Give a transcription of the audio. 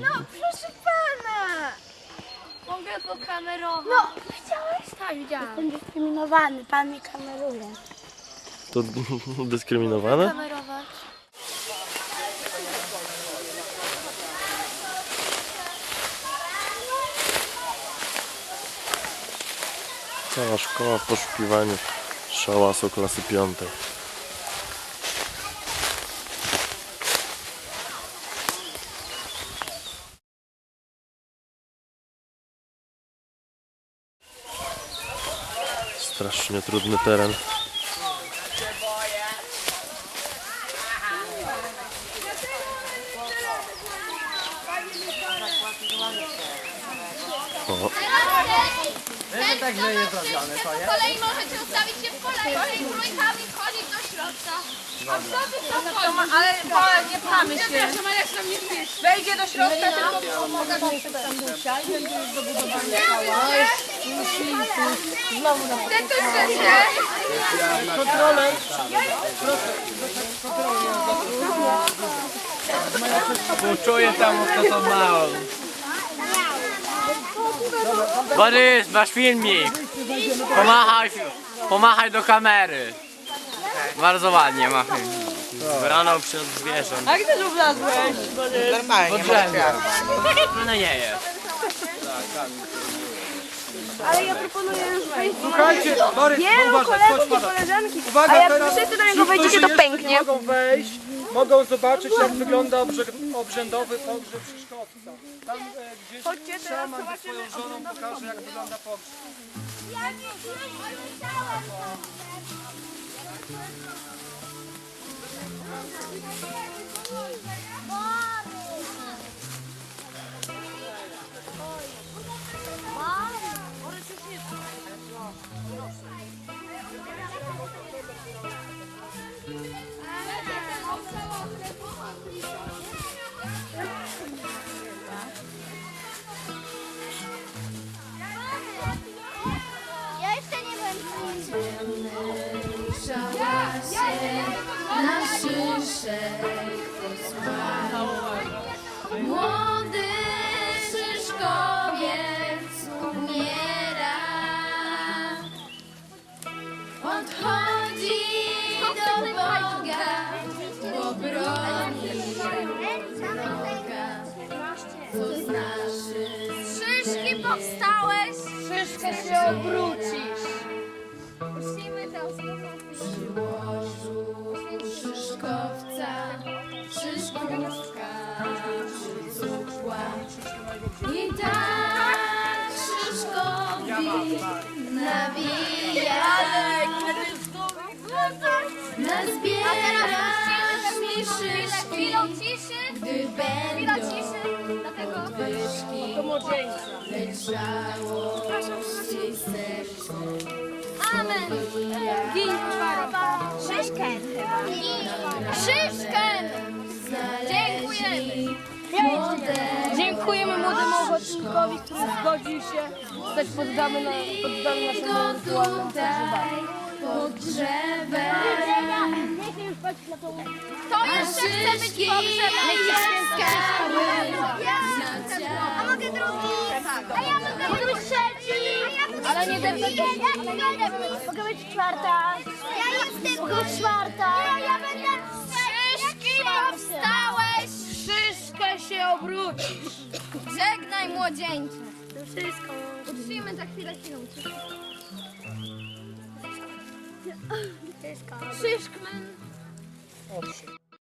No, proszę pana! Mogę go kamerować? No, widziałeś? Tak, widziałam. Jestem dyskryminowany, pan mnie kameruje. To dyskryminowane? Kamerować. Cała szkoła w poszukiwaniu szałasu klasy piątej. Strasznie trudny teren. O, Z kolei możecie ustawić się w kolejce i trójkami wchodzić do środka. A? Ale nie pchamy się. Przepraszam, ale jak tam nie wpisz? Wejdzie do środka, tylko pomogę. Ten tu chcecie? Czuję tam, kto to mało. Borys, masz filmik. Pomachaj, pomachaj do kamery. Bardzo ładnie machaj. Wybrano przez zwierząt. A gdy tu wlazłeś? Pod drzewem. No nie jest. Ale ja proponuję już wejść. Słuchajcie, Borys, Nie, no uważaj, kolegów i koleżanki. Uwaga, A jak teraz wszyscy do niego ci, wejdziecie, którzy to jeszcze pęknie. Nie mogą wejść, mogą zobaczyć jak wygląda obrzę- obrzędowy pogrzeb Szyszkowca. Tam e, gdzieś Chodźcie, teraz szaman ze zobaczymy swoją żoną pokaże jak wygląda pogrzeb. Ja Na szyszek Młody szyszkowiec umiera Odchodzi do Boga Bo broni Boga Co Szyszki powstałeś. Szyszkę się obrócisz. Musimy to przyłożył szyszkowca, szyszkówka przycupła. I tak szyszkowi nawija. Nazbierasz mi szyszki, chwilą ciszy. gdy będą wyszki. Lecz żałości serce Amen. Gin Szyszken. Szyszken. Dziękujemy. Dziękujemy młodemu ochotnikowi, który zgodził się zostać poddany, na, poddany naszemu rytualnemu pod drzewem. Kto jeszcze chce być pogrzebany? A mogę drugi? A ja mogę. Ale nie depnę Mogę być czwarta. Ja jestem Mogę być czwarta. Ja, ja będę Szyszki powstałeś. Szyszkę się obrócisz. Żegnaj młodzieńcze. Wszystko. Utrzyjmy za chwilę chwilę. Szyszkman. Owszem.